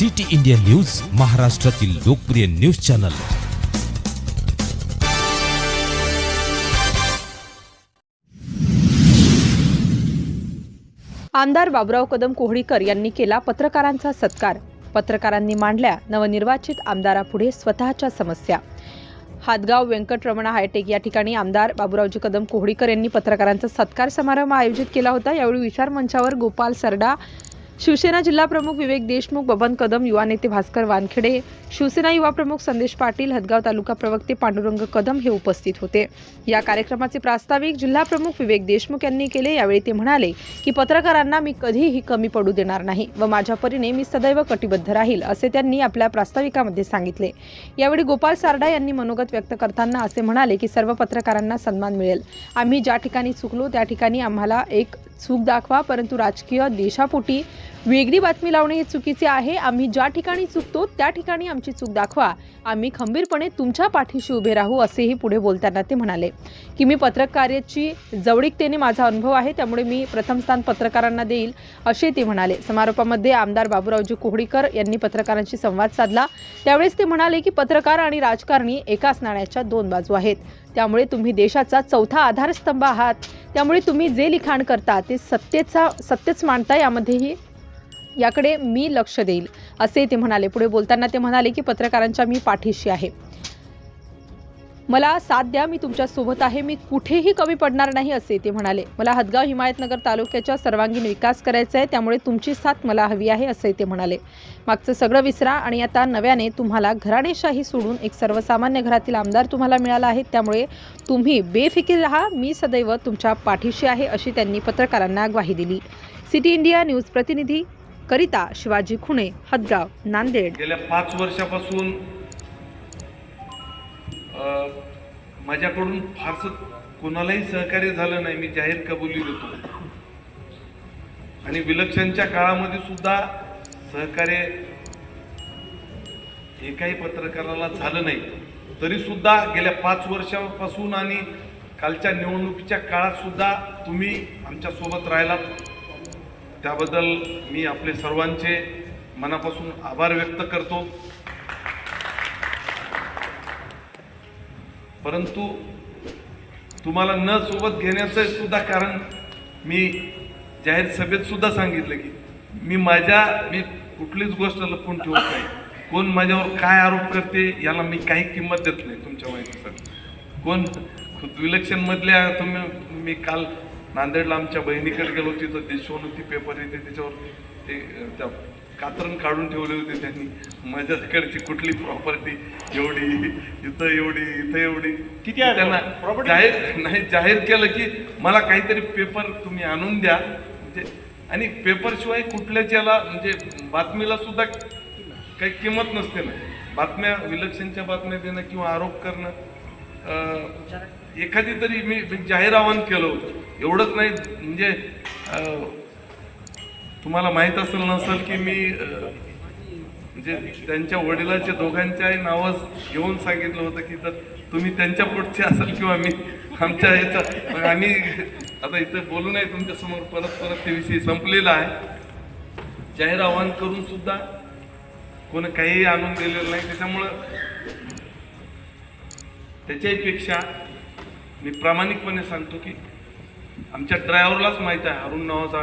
City India news महाराष्ट्रातील लोकप्रिय news channel. आमदार बाबुराव कदम कोहळीकर यांनी केला पत्रकारांचा सत्कार. पत्रकारांनी मांडल्या नवनिर्वाचित आमदारापुढे स्वतःच्या समस्या. हातगाव व्यंकटरमणा हायटेक या ठिकाणी आमदार बाबुरावजी कदम कोहळीकर यांनी पत्रकारांचा सत्कार समारंभ आयोजित केला होता. यावेळी विचार मंचावर गोपाल सरडा शिवसेना जिल्हा प्रमुख विवेक देशमुख बबन कदम युवा नेते भास्कर वानखेडे शिवसेना युवा प्रमुख संदेश पाटील हदगाव तालुका प्रवक्ते पांडुरंग कदम हे उपस्थित होते. या कार्यक्रमाचे प्रास्ताविक जिल्हा प्रमुख विवेक देशमुख यांनी केले. यावेळी ते म्हणाले की पत्रकारांना मी कधीही कमी पडू देणार नाही व माझ्या परीने मी सदैव कटिबद्ध राहील असे त्यांनी आपल्या प्रास्ताविकामध्ये सांगितले. यावेळी गोपाल सारडा यांनी मनोगत व्यक्त करताना असे म्हणाले की सर्व पत्रकारांना सन्मान मिळेल. आम्ही ज्या ठिकाणी चुकलो त्या ठिकाणी आम्हाला एक चूक दाखवा परंतु राजकीय देशापोटी वेगळी बातमी लावणे हे चुकीचे आहे. आम्ही ज्या ठिकाणी चुकतो त्या ठिकाणी आमची चूक दाखवा. आम्ही खंबीरपणे तुमच्या पाठीशी उभे राहू असेही पुढे बोलताना ते म्हणाले. की मी पत्रकार्याची जवळीकतेने माझा अनुभव आहे त्यामुळे मी प्रथम स्थान पत्रकारांना देईल असे ते म्हणाले. समारोपामध्ये आमदार बाबूरावजी कोहडीकर यांनी पत्रकारांशी संवाद साधला. त्यावेळेस ते म्हणाले की पत्रकार आणि राजकारणी एकाच नाण्याच्या दोन बाजू आहेत. त्यामुळे तुम्ही देशाचा चौथा आधारस्तंभ आहात. त्यामुळे तुम्ही जे लिखाण करता ते सत्तेचा सत्यच मांडता यामध्येही याकडे मी लक्ष देईल असे ते म्हणाले. पुढे बोलताना ते म्हणाले की पत्रकारांच्या मी पाठीशी आहे. मला साथ द्या मी तुमच्यासोबत आहे मी कुठेही कमी पडणार नाही असे ते म्हणाले. मला हदगाव हिमायतनगर तालुक्याचा सर्वांगीण विकास करायचा आहे त्यामुळे तुमची साथ मला हवी आहे असे ते म्हणाले. मागचं सगळं विसरा आणि आता नव्याने तुम्हाला घराणेशाही सोडून एक सर्वसामान्य घरातील आमदार तुम्हाला मिळाला आहे त्यामुळे तुम्ही बेफिकीर राहा मी सदैव तुमच्या पाठीशी आहे अशी त्यांनी पत्रकारांना ग्वाही दिली. सिटी इंडिया न्यूज प्रतिनिधी करिता शिवाजी खुणे हदगाव नांदेड. गेल्या पाच वर्षापासून माझ्याकडून फारसं कोणालाही सहकार्य झालं नाही. मी जाहीर कबुली देतो. आणि विलक्षणच्या काळामध्ये सुद्धा सहकार्य एकाही पत्रकाराला झालं नाही. तरी सुद्धा गेल्या पाच वर्षापासून आणि कालच्या निवडणुकीच्या काळात सुद्धा तुम्ही आमच्यासोबत राहिलात. त्याबद्दल मी आपले सर्वांचे मनापासून आभार व्यक्त करतो. परंतु तुम्हाला न सोबत घेण्याचं सुद्धा कारण मी जाहीर सभेत सुद्धा सांगितलं की मी माझ्या मी कुठलीच गोष्ट लपवून ठेवत नाही. कोण माझ्यावर काय आरोप करते याला मी काही किंमत देत नाही तुमच्या माहितीसाठी. कोण विलक्षणमधल्या तुम्ही मी काल नांदेडला आमच्या बहिणीकडे गेलो तिथं देशवृत्ती पेपर येते त्याच्यावर ते त्या कात्रण काढून ठेवले होते त्यांनी. माझ्या तिकडची कुठली प्रॉपर्टी एवढी इथं एवढी इथं एवढी. किती आहे त्यांना property? जाहीर नाही जाहीर केलं की मला काहीतरी पेपर तुम्ही आणून द्या. म्हणजे आणि पेपरशिवाय कुठल्याच याला म्हणजे बातमीला सुद्धा काही किंमत नसते ना. बातम्या विलक्षणच्या बातम्या देणं किंवा आरोप करणं एखादी तरी मी जाहीर आवाहन केलं होतं. एवढंच नाही म्हणजे तुम्हाला माहीत असेल नसेल की मी म्हणजे त्यांच्या वडिलाच्या दोघांच्याही नावं घेऊन सांगितलं होतं की तर तुम्ही त्यांच्या पुढचे असाल किंवा मी आमच्या याचा मग आम्ही आता इथं बोलू नये तुमच्यासमोर परत परत ते विषयी संपलेला आहे. जाहीर आवाहन करून सुद्धा कोणी काहीही आणून दिलेलं नाही. त्याच्यामुळं त्याच्याही पेक्षा मी प्रामाणिकपणे सांगतो की आमच्या ड्रायव्हरलाच माहीत आहे. अरुण नावाचा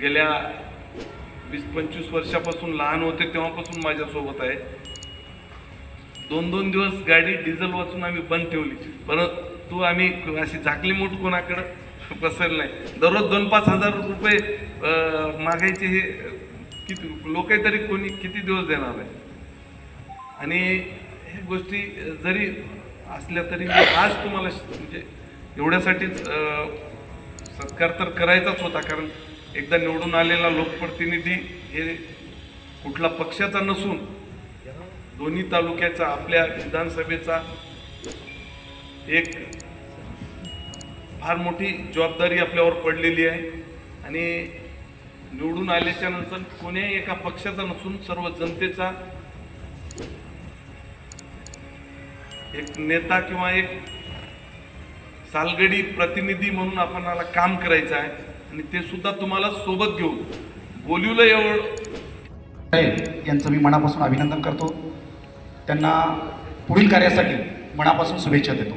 गेल्या वीस पंचवीस वर्षापासून लहान होते तेव्हापासून माझ्यासोबत आहे. दोन दोन दिवस गाडी डिझेल वाचून आम्ही बंद ठेवली. परंतु आम्ही अशी झाकली मूठ कोणाकडं? पसरली नाही. दररोज दोन पाच हजार रुपये मागायचे हे किती लोक तरी कोणी किती दिवस देणार आहे? आणि हे गोष्टी जरी असल्या तरी मी आज तुम्हाला म्हणजे एवढ्यासाठीच सत्कार तर करायचाच होता कारण एकदा निवडून आलेला लोकप्रतिनिधी हे कुठला पक्षाचा नसून दोन्ही तालुक्याचा आपल्या विधानसभेचा एक फार मोठी जबाबदारी आपल्यावर पडलेली आहे. आणि निवडून आल्याच्यानंतर कोण्याही एका पक्षाचा नसून सर्व जनतेचा एक नेता किंवा एक सालगडी प्रतिनिधी म्हणून आपणाला काम करायचं आहे. आणि ते सुद्धा तुम्हाला सोबत घेऊन. बोलिवलं एवढं. यांचं मी मनापासून अभिनंदन करतो. त्यांना पुढील कार्यासाठी मनापासून शुभेच्छा देतो.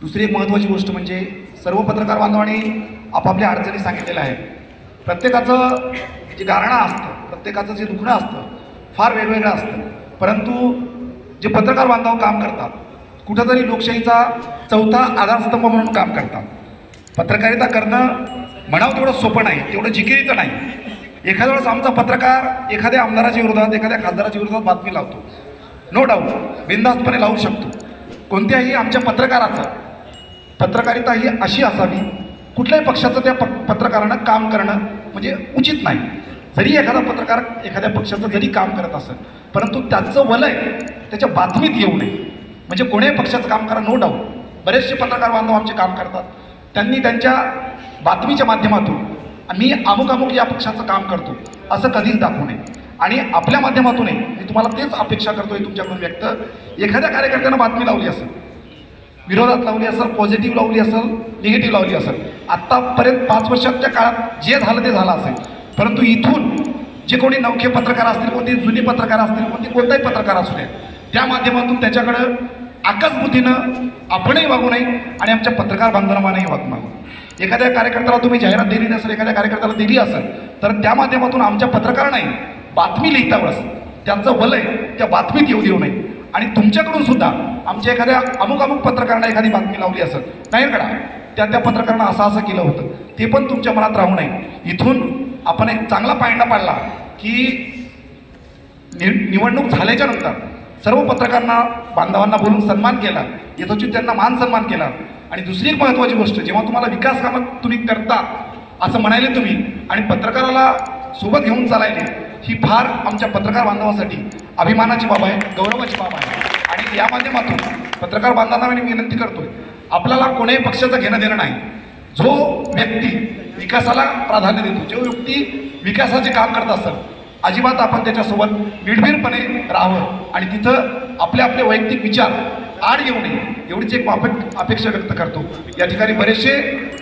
दुसरी एक महत्त्वाची गोष्ट म्हणजे सर्व पत्रकार बांधवांनी आपापल्या अडचणी सांगितलेल्या आहेत. प्रत्येकाचं जे गारणं असतं प्रत्येकाचं जे दुखणं असतं फार वेगवेगळं असतं. परंतु जे पत्रकार बांधव काम करतात कुठंतरी लोकशाहीचा चौथा आधारस्तंभ म्हणून काम करतात. पत्रकारिता करणं म्हणावं तेवढं सोपं नाही तेवढं जिकिरीचं नाही. एखाद्या वेळेस आमचा पत्रकार एखाद्या आमदाराच्या विरोधात एखाद्या खासदाराच्या विरोधात बातमी लावतो. नो डाऊट बिंदास्तपणे लावू शकतो. कोणत्याही आमच्या पत्रकाराचं पत्रकारिता ही अशी असावी कुठल्याही पक्षाचं त्या प पत्रकारानं काम करणं म्हणजे उचित नाही. जरी एखादा पत्रकार एखाद्या पक्षाचं जरी काम करत असेल परंतु त्याचं वलय त्याच्या बातमीत येऊ नये. म्हणजे कोण्याही पक्षाचं काम करा नो डाऊट बरेचसे पत्रकार बांधव आमचे काम करतात. त्यांनी त्यांच्या बातमीच्या माध्यमातून मी अमुक अमुक या पक्षाचं काम करतो असं कधीच दाखवू नये. आणि आपल्या माध्यमातूनही मी तुम्हाला तेच अपेक्षा करतोय तुमच्याकडून व्यक्त. एखाद्या कार्यकर्त्यानं बातमी लावली असेल विरोधात लावली असेल पॉझिटिव्ह लावली असेल निगेटिव्ह लावली असेल आत्तापर्यंत पाच वर्षाच्या काळात जे झालं ते झालं असेल. परंतु इथून जे कोणी नवखे पत्रकार असतील कोणते जुने पत्रकार असतील कोणते कोणताही पत्रकार असू द्या त्या माध्यमातून त्याच्याकडं आकसबुद्धीनं आपणही वागू नये आणि आमच्या पत्रकार बांधवांनाही वागू एखाद्या कार्यकर्त्याला तुम्ही जाहिरात दिली नसेल एखाद्या कार्यकर्त्याला दिली असेल तर त्या माध्यमातून आमच्या पत्रकारांनाही बातमी लिहिता वेळेस त्यांचं वलय त्या बातमीत येऊ देऊ नये. आणि तुमच्याकडून सुद्धा आमच्या एखाद्या अमुक अमुक पत्रकारांना एखादी बातमी लावली असेल नाही कडा त्या त्या पत्रकारांना असं असं केलं होतं. ते पण तुमच्या मनात राहू नये. इथून आपण एक चांगला पायंडा पाडला की निवडणूक झाल्याच्यानंतर सर्व पत्रकारांना बांधवांना बोलून सन्मान केला. यथोचित त्यांना मान सन्मान केला. आणि दुसरी एक महत्त्वाची गोष्ट जेव्हा तुम्हाला विकास कामं तुम्ही करता असं म्हणायले तुम्ही आणि पत्रकाराला सोबत घेऊन चालायले ही फार आमच्या पत्रकार बांधवासाठी अभिमानाची बाब आहे गौरवाची बाब आहे. आणि या माध्यमातून पत्रकार बांधवांना मी विनंती करतोय आपल्याला कोणीही पक्षाचं घेणं देणं नाही. जो व्यक्ती विकासाला प्राधान्य देतो जो व्यक्ती विकासाचे काम करत असतात अजिबात आपण त्याच्यासोबत निर्भीरपणे राहावं आणि तिथं आपले आपले वैयक्तिक विचार आड येऊ नये एवढीच एक अपेक अपेक्षा व्यक्त करतो. या ठिकाणी बरेचसे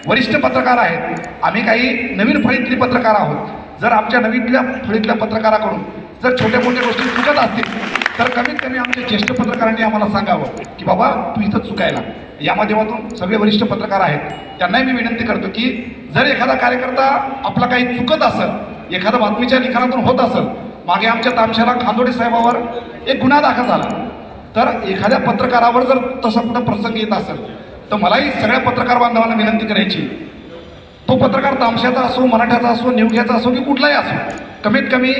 वरिष्ठ पत्रकार आहेत. आम्ही काही नवीन फळीतली पत्रकार आहोत. जर आमच्या नवीनल्या फळीतल्या पत्रकाराकडून जर छोट्या मोठ्या गोष्टी चुकत असतील तर कमीत कमी आमच्या ज्येष्ठ पत्रकारांनी आम्हाला सांगावं की बाबा तू इथं चुकायला. या माध्यमातून सगळे वरिष्ठ पत्रकार आहेत. त्यांनाही मी विनंती करतो की जर एखादा कार्यकर्ता आपला काही चुकत असेल एखादा बातमीच्या लिखाणातून होत असेल मागे आमच्या तामशाला खांदोडे साहेबावर एक गुन्हा दाखल झाला. तर एखाद्या पत्रकारावर जर तसा कुठं प्रसंग येत असेल तर मलाही सगळ्या पत्रकार बांधवांना विनंती करायची. तो पत्रकार तामशाचा असो मराठ्याचा असो निवघ्याचा असो की कुठलाही असो कमीत कमी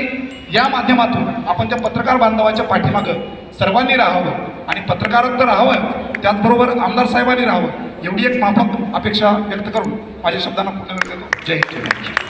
या माध्यमातून आपण त्या पत्रकार बांधवाच्या पाठीमागं सर्वांनी राहावं आणि पत्रकारात तर राहावं त्याचबरोबर आमदार साहेबांनी राहावं एवढी एक माफक अपेक्षा व्यक्त करून माझ्या शब्दांना पूर्ण करतो. जय हिंद. जय